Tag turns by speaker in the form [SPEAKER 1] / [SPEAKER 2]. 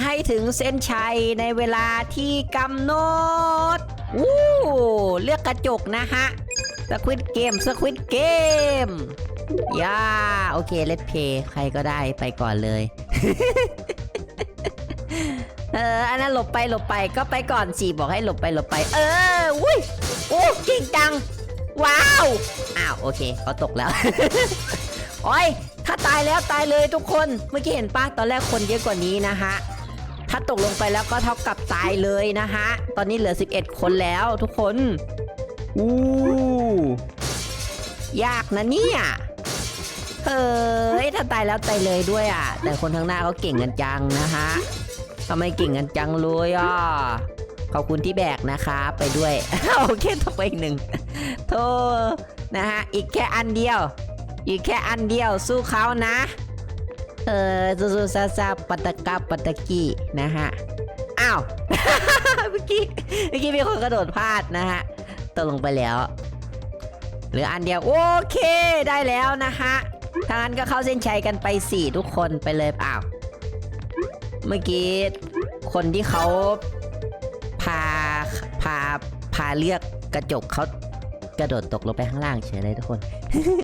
[SPEAKER 1] ให้ถึงเส้นชัยในเวลาที่กำหนดอู้เลือกกระจกนะฮะสควิตเกมสควิตเกมย่าโอเคเลตเพย์ใครก็ได้ไปก่อนเลย เออ อันนั้นหลบไปหลบไปก็ไปก่อนสิบอกให้หลบไปหลบไป เอออุ้ยโอ้จริงจัง ว้าว อ้าว โอเคเขาตกแล้ว โอ้ยถ้าตายแล้วตายเลยทุกคน เมื่อกี้เห็นป้าตอนแรกคนเยอะกว่านี้นะฮะ ถ้าตกลงไปแล้วก็เท่ากับตายเลยนะฮะ ตอนนี้เหลือ 11 คนแล้วทุกคน อู้ ยากนะเนี่ยเฮ้ยถ้าตายแล้วตายเลยด้วยอะ แต่คนข้างหน้าเขาเก่งกันจังนะฮะทำไมเก่งกันจังเลยอะ ขอบคุณที่แบกนะคะไปด้วย โอเคตกไปอีกหนึ่งโธ่นะฮะ อีกแค่อันเดียว อีกแค่อันเดียวสู้เขานะ เออซูซูซาซาปัตตะกาปัตตะกี้นะฮะ อ้าว เมื่อกี้เมื่อกี้มีคนกระโดดพลาดนะฮะตกลงไปแล้ว เหลืออันเดียว โอเคได้แล้วนะฮะทางนั้นก็เข้าเส้นชัยกันไปสี่ทุกคนไปเลยเปล่าเมื่อกี้คนที่เขาพาพาพาเลือกกระจกเขากระโดดตกลงไปข้างล่างเฉยเลยทุกคน